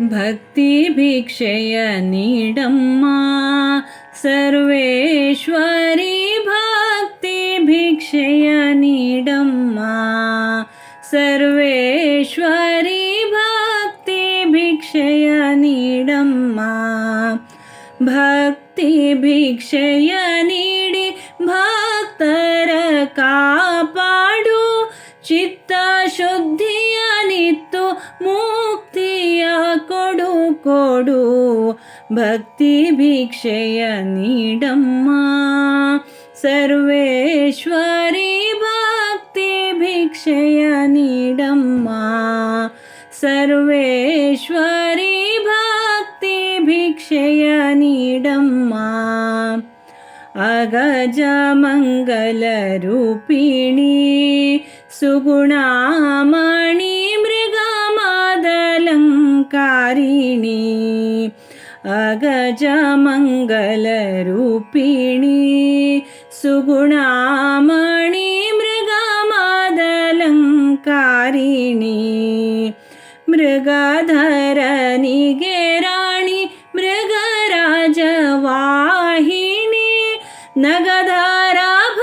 भक्तिभिक्षय नीडम्मा। सर्वेश्वरी भक्तिभिक्षय नीडम्मा। सर्वेश्वरी भक्तिभिक्षय नीडम्मा। भक्तिभिक्षय नीडि भक्तर कापाडु चित्तशुद्धि ಕೊಡು ಕೊಡು ಭಕ್ತಿ ಭಿಕ್ಷೆಯ ನೀಡಮ್ಮ ಸರ್ವೇಶ್ವರಿ ಭಕ್ತಿ ಭಿಕ್ಷೆಯ ನೀಡಮ್ಮ ಸರ್ವೇಶ್ವರಿ ಭಕ್ತಿ ಭಿಕ್ಷೆಯ ನೀಡಮ್ಮ ಅಗಜ हरिणी अगजमङ्गलरूपिणी सुगुणामणि मृगमादलङ्कारिणी मृगधरनिगे राणि मृगराजवाहिनी नगधराभ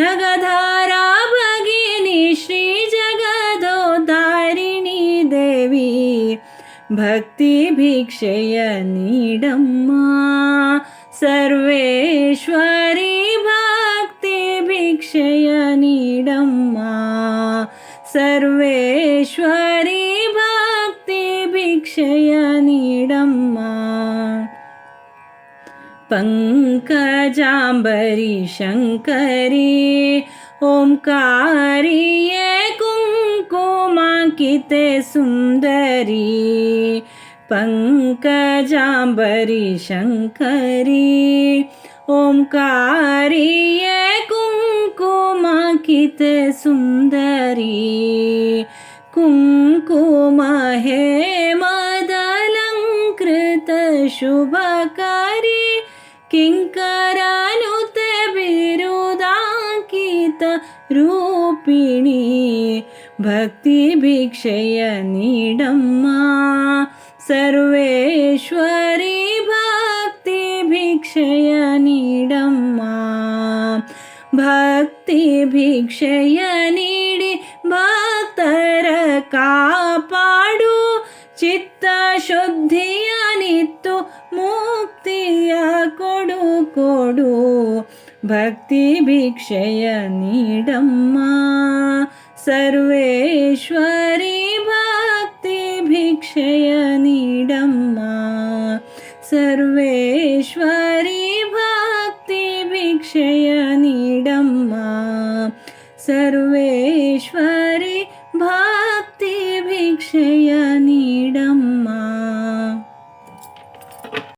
नगधारा भगिनी श्रीजगदोदारिणी देवी भक्तिभिय नीडम्मा। सर्वेश्वरी भक्ति भिक्षयनीडम्मा सर्वेश्वरि भक्ति नीडम्मा। पङ्कजाम्बरी शङ्करी ओङ्कारि कुङ्कुमाङ्किते सुन्दरी पङ्कजाम्बरी शङ्करी ओङ्कारि कुङ्कुमाङ्किते सुन्दरी कुङ्कुमहे मदलङ्कृतशुभकारी रूपिणी भक्ति भिक्षयनीडम्मा सर्वेश्वरी भक्ति भिक्षयनीडम्मा भक्ति भिक्षय निडि भक्तरका భక్తి భిక్షయ నీడమ్మా. సర్వేశ్వరి భక్తి భిక్షయ నీడమ్మా. సర్వేశ్వరి భక్తి భిక్షయ నీడమ్మా. సర్వేశ్వర